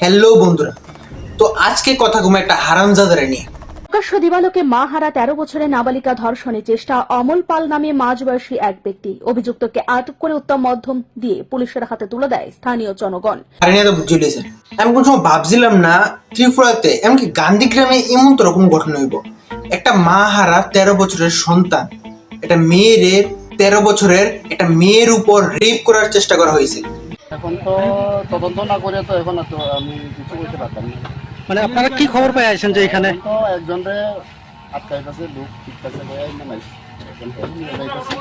Hello বন্ধুরা তো আজকে কথা ঘুমে একটা হারামজাদারে নিয়ে। প্রকাশ্য দিবালোকে মা হারা তেরো বছরের নাবালিকা ধর্ষণের চেষ্টা অমল পাল নামে মাঝবয়সী এক ব্যক্তি। অভিযুক্তকে আটক করে উত্তম মধ্যম দিয়ে পুলিশের হাতে তুলে দেয় স্থানীয় জনগণ। আমি কোন সময় ভাবছিলাম না ত্রিপুরাতে এমনকি গান্ধীগ্রামে এমন তো রকম ঘটনা হইব। একটা মা হারা তেরো বছরের সন্তান একটা মেয়ের তেরো বছরের একটা মেয়ের উপর রেপ করার চেষ্টা করা হয়েছে। এখন তো তদন্ত না করে তো এখন তো আমি কিছু বলতে পারতাম না। মানে আপনারা কি খবর পেয়ে আছেন যে এখানে? তো লোক ঠিকঠাকে বয়ে নামাইছে এখন তো নিয়ে যাইতেছে।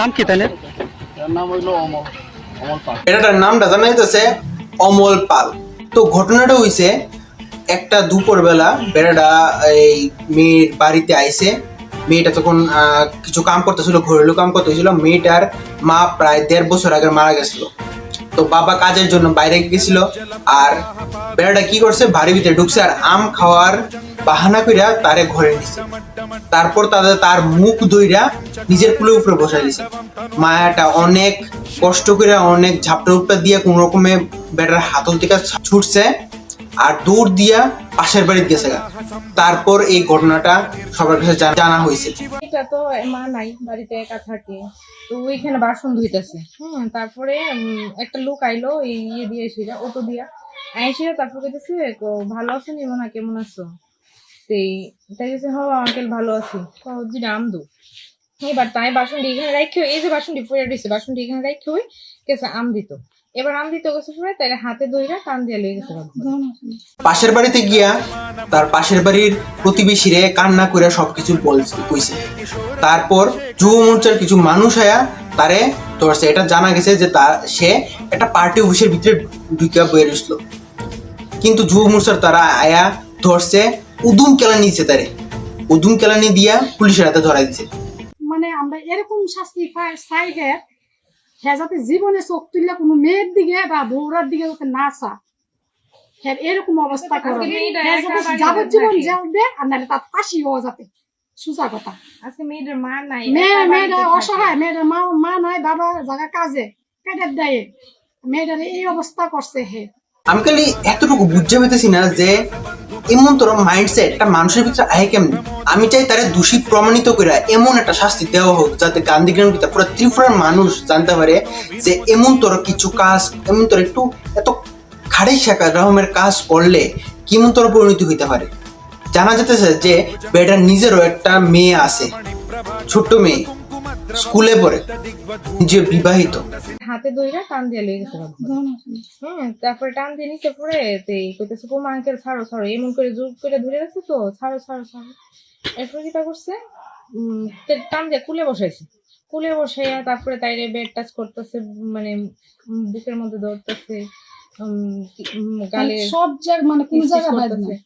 নাম কি এর নাম হইল অমল অমল পাল। এটার নামটা জানা যাইতেছে অমল পাল। তো ঘটনাটা হইছে একটা দুপুর বেলা বেড়াটা এই মেয়ের বাড়িতে আইছে। মেয়েটা তখন কিছু কাম করতেছিল ঘরেলু কাম করতেছিল। মেয়েটার মা প্রায় দেড় বছর আগে মারা গেছিল। তো বাবা কাজের জন্য বাইরে গেছিল আর বেড়াটা কি করছে? বাড়ির ভিতরে ঢুকছে আর আম খাওয়ার বাহানা কইরা তারে ঘরে নিছে। তারপর তাদের তার মুখ দইরা নিজের কুলের উপরে বসাই দিছে। মায়াটা অনেক কষ্ট করে অনেক ঝাপটা উপটা দিয়ে কোন রকমে বেটার হাতল থেকে ছুটছে। আর দূর দিয়া পাশের বাড়িতে গেছে তারপর এই ঘটনাটা সবার কাছে জানা- হয়েছে। এটা তো মা নাই, বাড়িতে একা থাকে। তো ওইখানে বাসন ধুইতেছে। হুম, তারপরে একটা লোক আইলো, এই ইয়ে দিয়ে এসেছিলা অটো দিয়া। আইসিরা তারপর কইতেছে, ক- ভালো আছো নি মনে কেমন আছো? তাই গেছে হ আঙ্কেল, ভালো আছি। দুইটা আম দু এবার তাই বাসনটি এখানে রাখে এই যে বাসনটি পড়ে রয়েছে বাসনটি এখানে রাখে গেছে আম দিত এবার আম দিতে গেছে পরে তাই হাতে ধইরা কান দিয়ে লেগে গেছে পাশের বাড়িতে গিয়া তার পাশের বাড়ির প্রতিবেশীরে কান্না করে সবকিছু বলছে কইছে। তারপর যুব মোর্চার কিছু মানুষ আয়া তারে ধরছে। এটা জানা গেছে যে তার সে একটা পার্টি অফিসের ভিতরে ঢুকিয়া বয়ে রইছিল। কিন্তু যুব মোর্চার তারা আয়া ধরছে উদুম কেলানি দিছে তারে। উদুম কেলানি দিয়া পুলিশের হাতে ধরা দিছে। মানে আমরা এরকম শাস্তি পাই চাই গে হ্যাঁ যাতে জীবনে চোখ তুললে কোনো মেয়ের দিকে বা বৌরার দিকে যাতে না চা হ্যাঁ এরকম অবস্থা করে। আজকে মেয়েটা হ্যাঁ যাবজ্জীবন জেল দে আর নাহলে তার ফাঁসি হওয়া যাতে। সুজা কথা। আজকে মেয়েদের মা নাই মেয়ে একা মেয়েরা অসহায় মেয়েদের মা মা নাই বাবা জায়গা কাজে কেটে দেয়। মেয়েটার এই অবস্থা করছে হে। আমি খালি এতটুকু বুঝতে পেতেছি না যে এমন তোর মাইন্ডসেট একটা মানুষের ভিতরে, আহে কেমনি? আমি চাই তারা দোষী প্রমাণিত করে এমন একটা শাস্তি দেওয়া হোক, যাতে গান্ধীগ্রাম কিতা পুরো ত্রিপুরার মানুষ জানতে পারে যে এমন তোর কিছু কাজ, এমন তোর একটু এত খাড়ি শেখা রকমের কাজ করলে কেমন তোর পরিণতি হইতে পারে? জানা যেতেছে যে বেটার নিজেরও একটা মেয়ে আছে, ছোট্ট মেয়ে। স্কুলে পড়ে। নিজে বিবাহিত। হাতে দইরা টান দিয়ে লেগে গেছে হ্যাঁ তারপরে টান দিয়ে নিচে পড়ে তে কইতেছে কোমা আঙ্কেল ছাড়ো ছাড়ো। এমন করে জোর করে ধরে রাখছে তো ছাড়ো ছাড়ো ছাড়ো। এরপরে কি তা করছে? উম, টান দিয়ে কুলে বসাইছে। কুলে বসাইয়া তারপরে তাইরে বেড টাচ করতেছে মানে বুকের মধ্যে ধরতেছে গালে সব জায়গা মানে কোন জায়গা বাদ। নাই।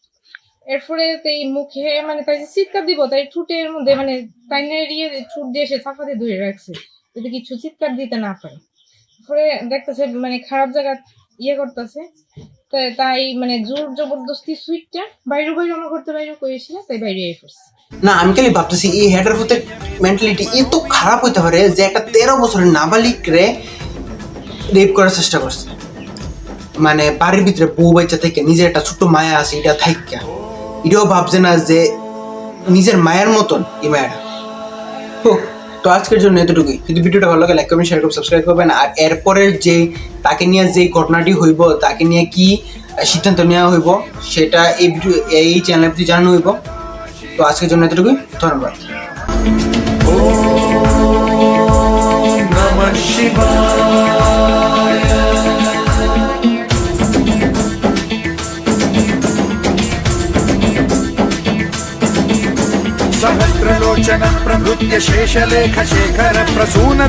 এরপরে এই মুখে মানে তাই যে চিৎকার দিব, তাই ঠুটের মধ্যে মানে তাই ইয়ে ঠুট দিয়ে সে চাপা দিয়ে ধরে রাখছে, যদি কিছু চিৎকার দিতে না পারে। পরে দেখতেছে মানে খারাপ জায়গা ইয়ে করতেছে তাই মানে জোর জবরদস্তি সুইটটা বাইরে বাইরে আমার করতে বাইরে কইছিল তাই বাইরে আই পড়ছে। না, আমি খালি ভাবতেছি, এই হেডার হতে মেন্টালিটি এত খারাপ হইতে পারে যে একটা তেরো বছরের নাবালিক রে রেপ করার চেষ্টা করছে। মানে বাড়ির ভিতরে বউ বাচ্চা থেকে নিজের একটা ছোট্ট মায়া আছে, এটা থাইকা। এটাও ভাবছে না যে নিজের মায়ের মতন এই মায়েরা। তো আজকের জন্য এতটুকুই। যদি ভিডিওটা ভালো লাগে লাইক করবেন শেয়ার করবেন সাবস্ক্রাইব করবেন। আর এরপরের যে তাকে নিয়ে যে ঘটনাটি হইব, তাকে নিয়ে কি সিদ্ধান্ত নেওয়া হইব, সেটা এই ভিডিও এই চ্যানেলে জানানো হইব। তো আজকের জন্য এতটুকুই। ধন্যবাদ। सहस्रलोचन प्रभृत्य शेषलेख शेखर प्रसून